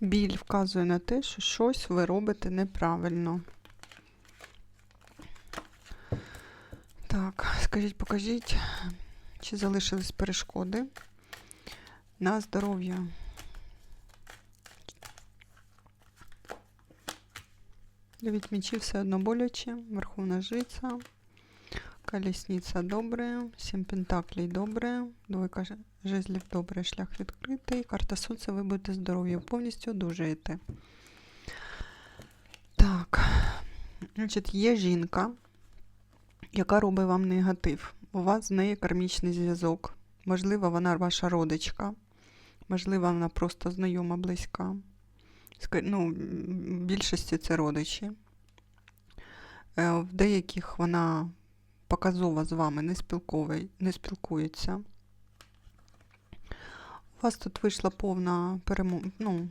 Біль вказує на те, що щось ви робите неправильно. Так, скажіть, покажіть, чи залишились перешкоди на здоров'я. Дев'ять мечів все одно боляче, Верховна жриця, колесниця добре, сім пентаклей добре, двойка жезлів добре, шлях відкритий, карта сонця, ви будете здорові, повністю одужаєте. Так, значить, є жінка, яка робить вам негатив. У вас з нею кармічний зв'язок. Можливо, вона ваша родичка, можливо, вона просто знайома близька. Ну, в більшості це родичі. Е, В деяких вона показово з вами не, не спілкується. У вас тут вийшла повна перемо... ну,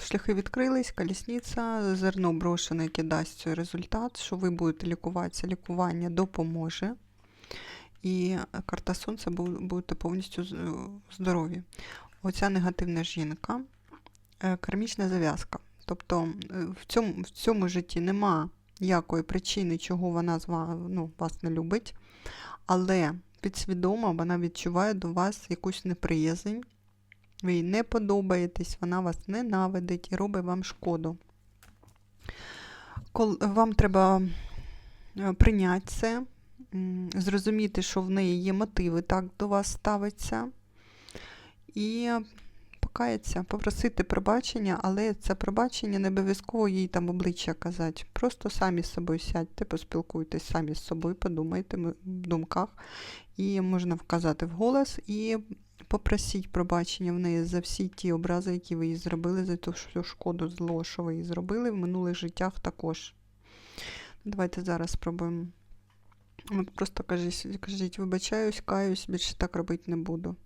шляхи відкрились, колісниця, зерно брошене, яке дасть цей результат, що ви будете лікуватися, лікування допоможе. І карта сонця будете повністю здорові. Оця негативна жінка, е, кармічна зав'язка. Тобто е, в цьому, в цьому житті нема ніякої причини, чого вона ну, вас не любить, але підсвідомо вона відчуває до вас якусь неприязнь. Ви їй не подобаєтесь, вона вас ненавидить і робить вам шкоду. Вам треба е, прийняти це, зрозуміти, що в неї є мотиви так до вас ставиться, і покаятися, попросити пробачення, але це пробачення не обов'язково їй там обличчя казати. Просто самі з собою сядьте, поспілкуйтесь самі з собою, подумайте в думках, і можна вказати вголос, і попросіть пробачення в неї за всі ті образи, які ви їй зробили, за ту всю шкоду, зло, що ви їй зробили в минулих життях також. Давайте зараз спробуємо. Просто кажіть, кажіть, вибачаюсь, каюсь, більше так робити не буду.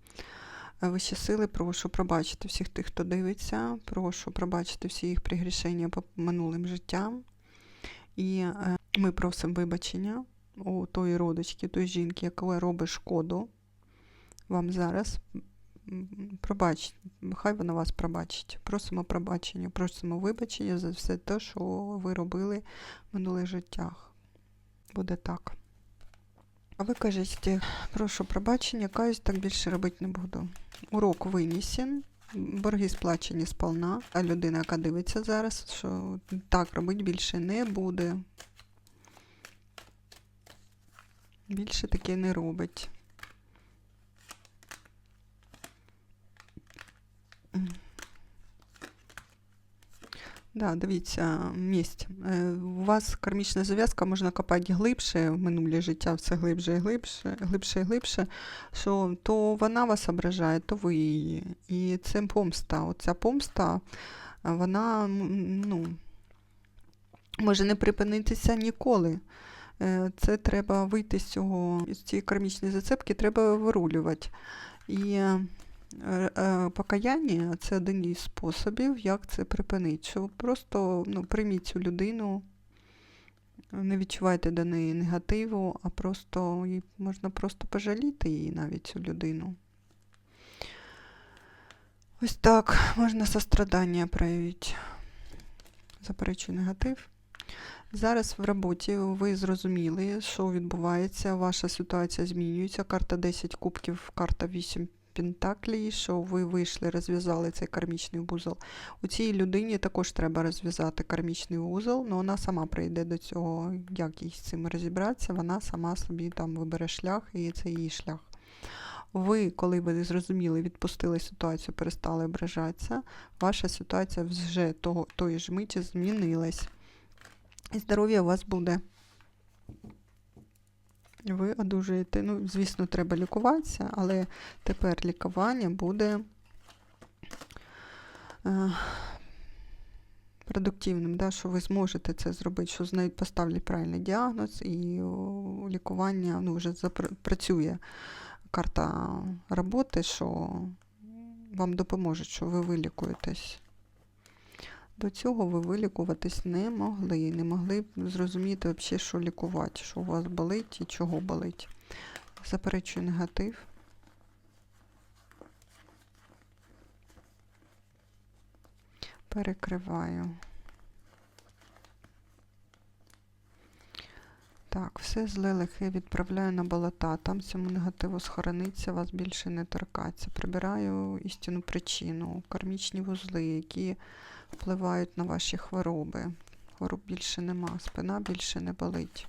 Вищі сили, прошу пробачити всіх тих, хто дивиться, прошу пробачити всі їх пригрішення по минулим життям. І е, ми просимо вибачення у тої родички, тої жінки, яка робить шкоду вам зараз. Пробачте, хай вона вас пробачить. Просимо пробачення, просимо вибачення за все те, що ви робили в минулих життях. Буде так. А ви кажете, прошу пробачення, каюсь, так більше робити не буду. Урок винесен, борги сплачені сполна, а людина, яка дивиться зараз, що так робити більше не буде. Більше таке не робить. Да, дивіться, місць. Е, У вас кармічна зав'язка можна копати глибше, в минуле життя все глибше і глибше, глибше і глибше, що то вона вас ображає, то ви її. І це помста. Оця помста, вона ну, може не припинитися ніколи. Е, Це треба вийти з цього, з цієї кармічної зацепки, треба вирулювати. І покаяння це один із способів, як це припинити. Просто ну, прийміть цю людину, не відчувайте до неї негативу, а просто їй можна просто пожаліти її навіть цю людину. Ось так, можна сострадання проявити. Заперечую негатив. Зараз в роботі ви зрозуміли, що відбувається, ваша ситуація змінюється. Карта 10 кубків, карта 8 пентаклей, що ви вийшли, розв'язали цей кармічний вузол. У цій людині також треба розв'язати кармічний вузол, але вона сама прийде до цього, як їй з цим розібратися, вона сама собі там вибере шлях, і це її шлях. Ви, коли ви зрозуміли, відпустили ситуацію, перестали ображатися, ваша ситуація вже того, тої ж миті змінилась. І здоров'я у вас буде. Ви одужуєте. Ну, звісно, треба лікуватися, але тепер лікування буде е, продуктивним, да, що ви зможете це зробити, що з нею поставлять правильний діагноз, і лікування ну, вже запрацює карта роботи, що вам допоможе, що ви вилікуєтесь. До цього ви вилікуватись не могли. Не могли зрозуміти взагалі, що лікувати, що у вас болить і чого болить. Заперечую негатив. Перекриваю. Так, все зле лихе відправляю на болота. Там цьому негативу схорониться, вас більше не торкаться. Прибираю істинну причину, кармічні вузли, які впливають на ваші хвороби. Хвороб більше нема, спина більше не болить.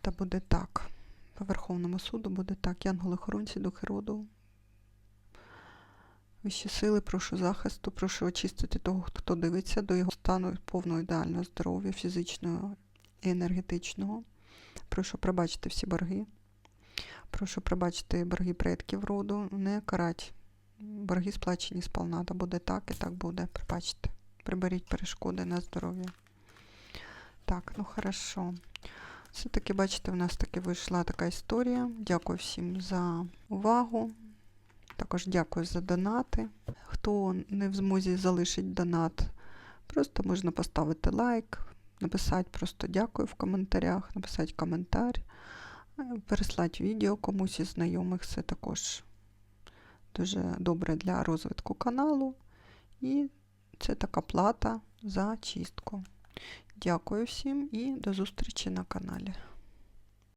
Та буде так. По Верховному суду буде так. Янголи хоронці, духи роду. Вищі сили, прошу захисту, прошу очистити того, хто дивиться до його стану повного ідеального здоров'я, фізичного і енергетичного. Прошу пробачити всі борги. Прошу пробачити борги предків роду, не карать. Борги сплачені сполна, та буде так і так буде. Пробачте. Приберіть перешкоди на здоров'я. Так, ну хорошо. Все-таки, бачите, у нас таки вийшла така історія. Дякую всім за увагу. Також дякую за донати. Хто не в змозі залишить донат, просто можна поставити лайк, написати просто дякую в коментарях, написати коментар, переслати відео комусь із знайомих. Це також дуже добре для розвитку каналу. І це така плата за чистку. Дякую всім і до зустрічі на каналі.